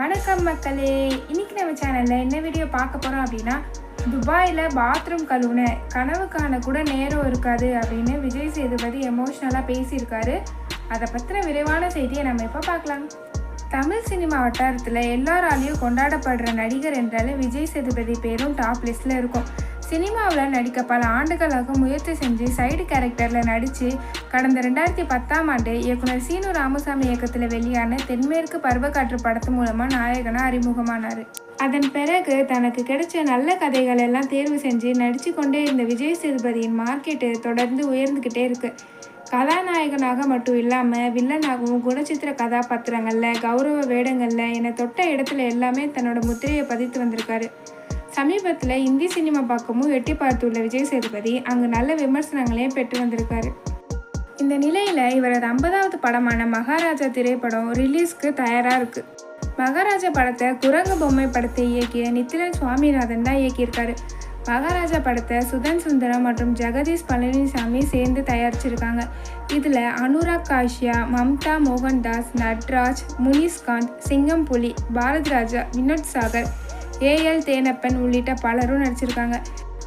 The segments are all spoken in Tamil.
வணக்கம் மக்களே. இன்னைக்கு நம்ம சேனலில் என்ன வீடியோ பார்க்க போகிறோம் அப்படின்னா துபாயில் பாத்ரூம் கழுவுன கனவு காண கூட நேரம் இருக்காது அப்படின்னு விஜய் சேதுபதி எமோஷ்னலாக பேசியிருக்காரு. அதை பற்றின விரைவான செய்தியை நம்ம இப்போ பார்க்கலாம். தமிழ் சினிமா வட்டாரத்தில் எல்லாராலையும் கொண்டாடப்படுற நடிகர் என்றாலே விஜய் சேதுபதி பேரும் டாப் லிஸ்ட்டில் இருக்கும். சினிமாவில் நடிக்க பல ஆண்டுகளாக முயற்சி செஞ்சு சைடு கேரக்டரில் நடித்து கடந்த ரெண்டாயிரத்தி பத்தாம் ஆண்டு இயக்குனர் சீனு ராமசாமி இயக்கத்தில் வெளியான தென்மேற்கு பருவக்காற்று படத்து மூலமாக நாயகனாக அறிமுகமானார். அதன் பிறகு தனக்கு கிடைச்ச நல்ல கதைகள் எல்லாம் தேர்வு செஞ்சு நடித்து கொண்டே இருந்த விஜய் சேதுபதியின் மார்க்கெட்டு தொடர்ந்து உயர்ந்துக்கிட்டே இருக்கு. கதாநாயகனாக மட்டும் இல்லாமல் வில்லனாகவும் குணச்சித்திர கதாபாத்திரங்களில் கௌரவ வேடங்களில் என தொட்ட இடத்துல எல்லாமே தன்னோட முத்திரையை பதித்து வந்திருக்காரு. சமீபத்தில் இந்தி சினிமா பக்கமும் எட்டி பார்த்துள்ள விஜய் சேதுபதி அங்கு நல்ல விமர்சனங்களையும் பெற்று வந்திருக்காரு. இந்த நிலையில் இவரது ஐம்பதாவது படமான மகாராஜா திரைப்படம் ரிலீஸ்க்கு தயாராக இருக்குது மகாராஜா படத்தை குரங்கு பொம்மை படத்தை இயக்கிய நித்திலன் சுவாமிநாதன் தான் இயக்கியிருக்காரு. மகாராஜா படத்தை சுதன் சுந்தரம் மற்றும் ஜெகதீஷ் பழனிசாமி சேர்ந்து தயாரிச்சிருக்காங்க. இதில் அனுராக் காஷ்யா மம்தா மோகன்தாஸ் நட்ராஜ் முனிஸ்காந்த் சிங்கம் புலி பாரத் ராஜா வினோத் சாகர் ஏஎல் தேனப்பன் உள்ளிட்ட பலரும் நடிச்சிருக்காங்க.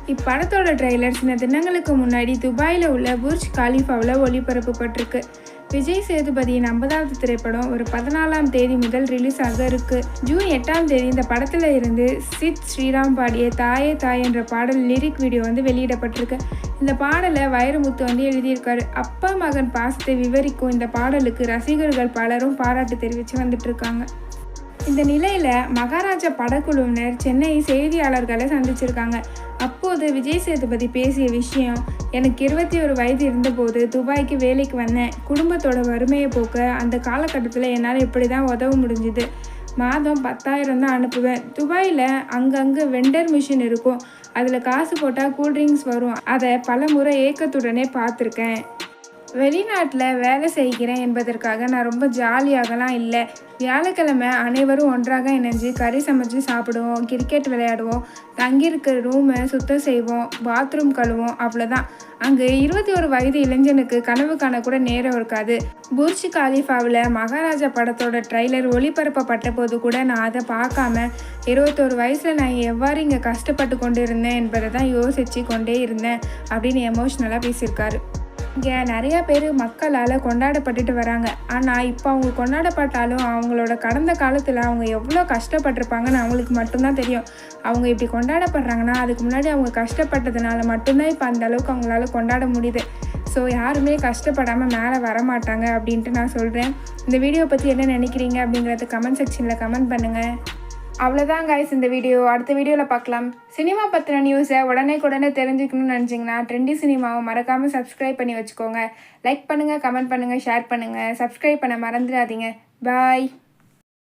இப்படத்தோட ட்ரெய்லர் சில தினங்களுக்கு முன்னாடி துபாயில் உள்ள புர்ஜ் காலிஃபாவில் ஒளிபரப்பப்பட்டிருக்கு. விஜய் சேதுபதியின் ஐம்பதாவது திரைப்படம் ஒரு பதினாலாம் தேதி முதல் ரிலீஸ் ஆக இருக்கு. ஜூன் எட்டாம் தேதி இந்த படத்தில் இருந்து சித் ஸ்ரீராம் பாடிய தாயே தாய் என்ற பாடல் லிரிக் வீடியோ வந்து வெளியிடப்பட்டிருக்கு. இந்த பாடலை வைரமுத்து வந்து எழுதியிருக்காரு. அப்பா மகன் பாசத்தை விவரிக்கும் இந்த பாடலுக்கு ரசிகர்கள் பலரும் பாராட்டு தெரிவித்து வந்துட்டு இருக்காங்க. இந்த நிலையில் மகாராஜா படக்குழுவினர் சென்னை செய்தியாளர்களை சந்திச்சிருக்காங்க. அப்போது விஜய் சேதுபதி பேசிய விஷயம் எனக்கு இருபத்தி ஒரு வயது இருந்தபோது துபாய்க்கு வேலைக்கு வந்தேன். குடும்பத்தோட வறுமையை போக்க அந்த காலகட்டத்தில் என்னால் இப்படி தான் உதவ முடிஞ்சுது. மாதம் பத்தாயிரம் தான் அனுப்புவேன். துபாயில் அங்கங்கே வெண்டர் மிஷின் இருக்கும். அதில் காசு போட்டால் கூல்ட்ரிங்க்ஸ் வரும். அதை பல முறை ஏக்கத்துடனே பார்த்துருக்கேன். வெளிநாட்டில் வேலை செய்கிறேன் என்பதற்காக நான் ரொம்ப ஜாலியாகலாம் இல்லை. வியாழக்கிழமை அனைவரும் ஒன்றாக இணைஞ்சு கறி சமைச்சு சாப்பிடுவோம் கிரிக்கெட் விளையாடுவோம் தங்கியிருக்கிற ரூமை சுத்தம் செய்வோம் பாத்ரூம் கழுவோம் அவ்வளோதான் அங்கே இருபத்தி ஒரு வயது இளைஞனுக்கு கனவு காண கூட நேரம் இருக்காது. புர்ஜ் காலிஃபாவில் மகாராஜா படத்தோட ட்ரைலர் ஒளிபரப்பப்பட்ட போது கூட நான் அதை பார்க்காம இருபத்தோரு வயசில் நான் எவ்வாறு இங்கே கஷ்டப்பட்டு கொண்டு இருந்தேன் என்பதை தான் யோசித்து கொண்டே இருந்தேன் அப்படின்னு எமோஷ்னலாக பேசியிருக்காரு. இங்கே நிறைய பேர் மக்களால் கொண்டாடப்பட்டுட்டு வராங்க. ஆனால் இப்போ அவங்க கொண்டாடப்பட்டாலும் அவங்களோட கடந்த காலத்தில் அவங்க எவ்வளோ கஷ்டப்பட்டிருப்பாங்கன்னு அவங்களுக்கு மட்டும்தான் தெரியும். அவங்க இப்படி கொண்டாடப்படுறாங்கன்னா அதுக்கு முன்னாடி அவங்க கஷ்டப்பட்டதுனால மட்டும்தான் இப்போ அந்த அளவுக்கு அவங்களால கொண்டாட முடியுது. ஸோ யாருமே கஷ்டப்படாமல் மேலே வரமாட்டாங்க அப்படின்ட்டு நான் சொல்கிறேன் இந்த வீடியோ பற்றி என்ன நினைக்கிறீங்க அப்படிங்கிறத கமெண்ட் செக்ஷனில் கமெண்ட் பண்ணுங்கள் அவ்வளோதான் காய்ஸ் இந்த வீடியோ அடுத்த வீடியோவில் பார்க்கலாம். சினிமா பற்றின நியூஸை உடனே உடனே தெரிஞ்சுக்கணும்னு நினச்சிங்கன்னா ட்ரெண்டி சினிமாவை மறக்காமல் சப்ஸ்கிரைப் பண்ணி வச்சுக்கோங்க. லைக் பண்ணுங்கள் கமெண்ட் பண்ணுங்கள் ஷேர் பண்ணுங்கள் சப்ஸ்கிரைப் பண்ண மறந்துடாதீங்க. பாய்